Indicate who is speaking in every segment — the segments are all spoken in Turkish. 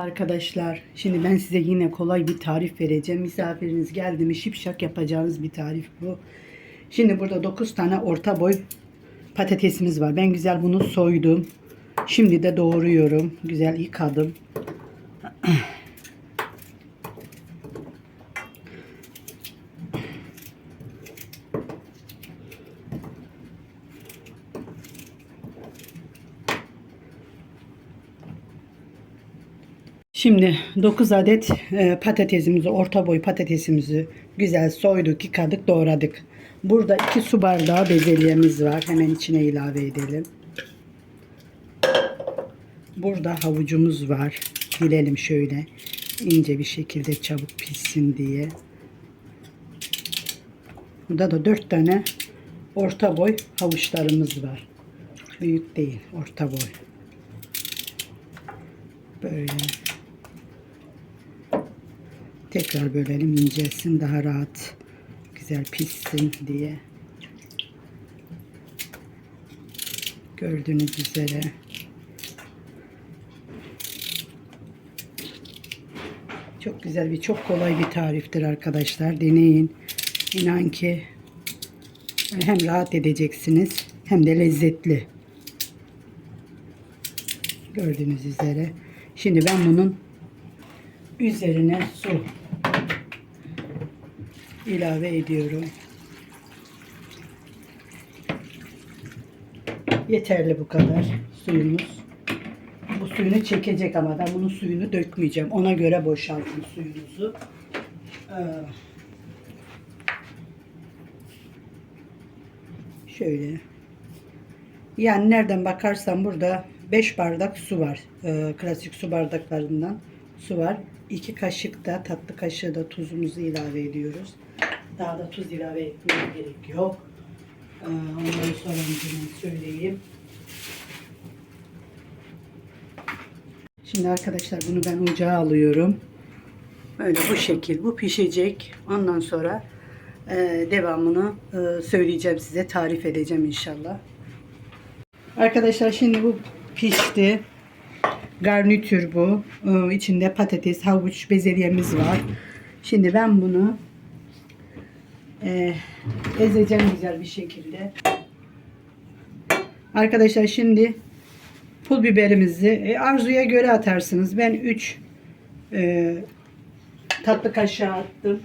Speaker 1: Arkadaşlar şimdi ben size yine kolay bir tarif vereceğim. Misafiriniz geldi mi şipşak yapacağınız bir tarif bu. Şimdi burada 9 tane orta boy patatesimiz var. Ben güzel bunu soydum. Şimdi de doğruyorum. Güzel yıkadım. Şimdi 9 adet e, patatesimizi, orta boy patatesimizi güzel soyduk, yıkadık, doğradık. Burada 2 su bardağı bezelyemiz var. Hemen içine ilave edelim. Burada havucumuz var. Dilelim şöyle ince bir şekilde çabuk pişsin diye. Burada da 4 tane orta boy havuçlarımız var. Büyük değil, orta boy. Böyle. Tekrar bölelim incelsin daha rahat güzel pişsin diye. Gördüğünüz üzere. Çok güzel bir çok kolay bir tariftir arkadaşlar. Deneyin. İnan ki hem rahat edeceksiniz hem de lezzetli. Gördüğünüz üzere. Şimdi ben bunun üzerine su ilave ediyorum. Yeterli bu kadar suyumuz. Bu suyunu çekecek ama ben bunun suyunu dökmeyeceğim. Ona göre boşaltın suyunuzu. Ee, şöyle. Yani nereden bakarsan burada 5 bardak su var. Ee, klasik su bardaklarından su var. 2 kaşık da tatlı kaşığı da tuzumuzu ilave ediyoruz. Daha da tuz ilave etmeye gerek yok. Ee, ondan sonra söyleyeyim. Şimdi arkadaşlar bunu ben ocağa alıyorum. Böyle bu şekil. Bu pişecek. Ondan sonra e, devamını e, söyleyeceğim size. Tarif edeceğim inşallah. Arkadaşlar şimdi bu pişti. Garnitür bu. Ee, içinde patates, havuç, bezelyemiz var. Şimdi ben bunu e, ezeceğim güzel bir şekilde. Arkadaşlar şimdi pul biberimizi e, arzuya göre atarsınız. Ben 3 e, tatlı kaşığı attım.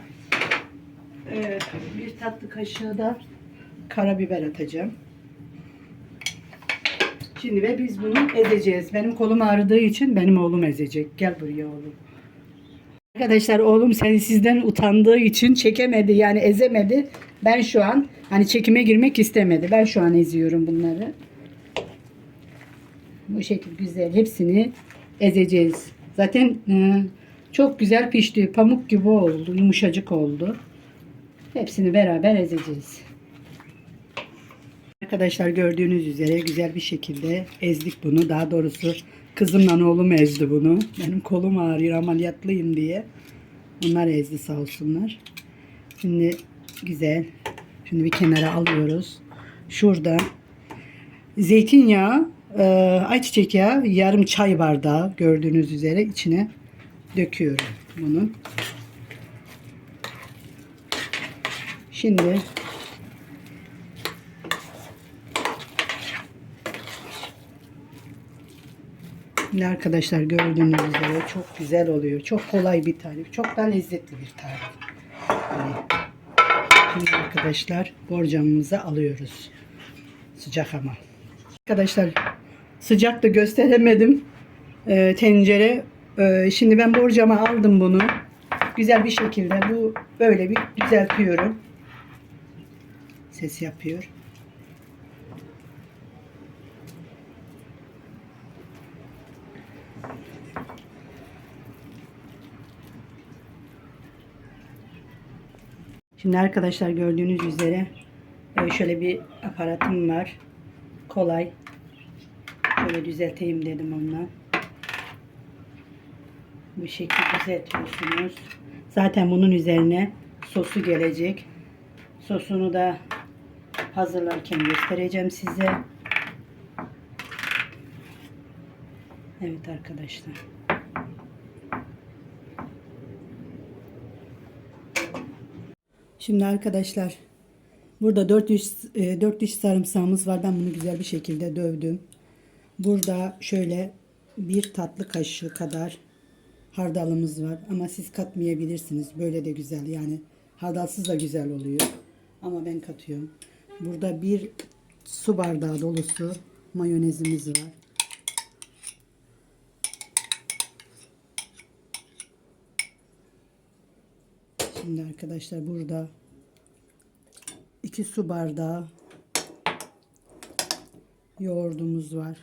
Speaker 1: Bir tatlı kaşığı da karabiber atacağım. Şimdi ve biz bunu ezeceğiz. Benim kolum ağrıdığı için benim oğlum ezecek. Gel buraya oğlum. Arkadaşlar oğlum sen sizden utandığı için çekemedi yani ezemedi. Ben şu an hani çekime girmek istemedi. Ben şu an eziyorum bunları. Bu şekilde güzel hepsini ezeceğiz. Zaten e, çok güzel pişti. Pamuk gibi oldu. Yumuşacık oldu. Hepsini beraber ezeceğiz. Arkadaşlar gördüğünüz üzere güzel bir şekilde ezdik bunu. Daha doğrusu kızımla oğlum ezdi bunu. Benim kolum ağrıyor ameliyatlıyım diye. Onlar ezdi sağ olsunlar. Şimdi güzel. Şimdi bir kenara alıyoruz. Şurada zeytinyağı, e, ayçiçek yağı, yarım çay bardağı gördüğünüz üzere içine döküyorum bunun. Şimdi Şimdi arkadaşlar gördüğünüz üzere çok güzel oluyor. Çok kolay bir tarif. Çok da lezzetli bir tarif. Yani şimdi arkadaşlar borcamımızı alıyoruz. Sıcak ama. Arkadaşlar sıcak da gösteremedim. Ee, tencere. Ee, şimdi ben borcama aldım bunu. Güzel bir şekilde bu böyle bir düzeltiyorum. Ses yapıyor. Şimdi arkadaşlar gördüğünüz üzere e, şöyle bir aparatım var. Kolay. Şöyle düzelteyim dedim onunla. Bu şekilde düzeltiyorsunuz. Zaten bunun üzerine sosu gelecek. Sosunu da hazırlarken göstereceğim size. Evet arkadaşlar. Şimdi arkadaşlar burada 4 diş, 4 diş sarımsağımız var. Ben bunu güzel bir şekilde dövdüm. Burada şöyle bir tatlı kaşığı kadar hardalımız var. Ama siz katmayabilirsiniz. Böyle de güzel yani hardalsız da güzel oluyor. Ama ben katıyorum. Burada bir su bardağı dolusu mayonezimiz var. Şimdi arkadaşlar burada 2 su bardağı yoğurdumuz var.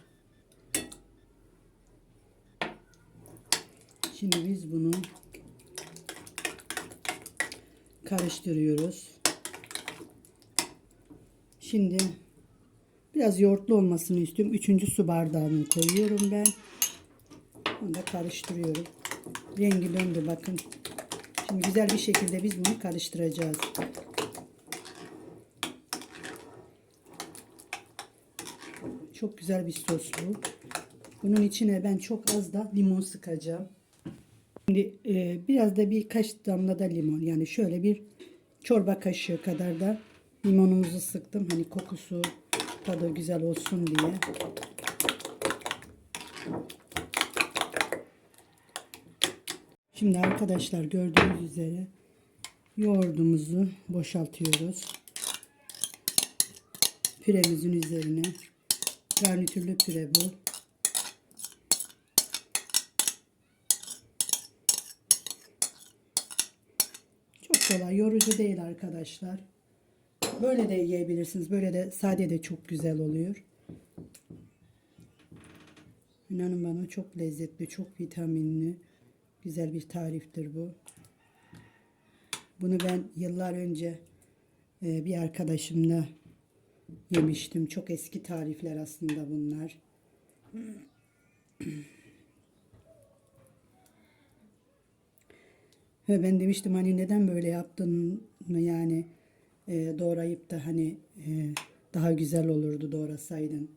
Speaker 1: Şimdi biz bunu karıştırıyoruz. Şimdi biraz yoğurtlu olmasını istiyorum. Üçüncü su bardağını koyuyorum ben. Onu da karıştırıyorum. Rengi döndü bakın. Şimdi güzel bir şekilde biz bunu karıştıracağız. Çok güzel bir sos bu. Bunun içine ben çok az da limon sıkacağım. Şimdi e, biraz da birkaç damla da limon yani şöyle bir çorba kaşığı kadar da limonumuzu sıktım. Hani kokusu tadı güzel olsun diye. Şimdi arkadaşlar gördüğünüz üzere yoğurdumuzu boşaltıyoruz. Püremizin üzerine garnitürlü püre bu. Çok kolay, yorucu değil arkadaşlar. Böyle de yiyebilirsiniz. Böyle de sade de çok güzel oluyor. İnanın bana çok lezzetli, çok vitaminli, güzel bir tariftir bu. Bunu ben yıllar önce e, bir arkadaşımla yemiştim. Çok eski tarifler aslında bunlar. Ve ben demiştim hani neden böyle yaptın yani e, doğrayıp da hani e, daha güzel olurdu doğrasaydın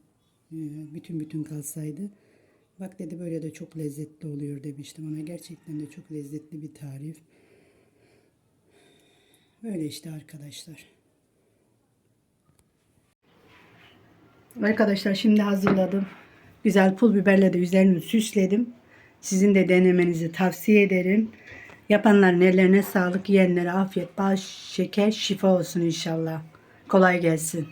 Speaker 1: bütün bütün kalsaydı. Bak dedi böyle de çok lezzetli oluyor demiştim ona gerçekten de çok lezzetli bir tarif. Böyle işte arkadaşlar. Arkadaşlar şimdi hazırladım. Güzel pul biberle de üzerini süsledim. Sizin de denemenizi tavsiye ederim. Yapanların ellerine sağlık, yiyenlere afiyet, bal, şeker, şifa olsun inşallah. Kolay gelsin.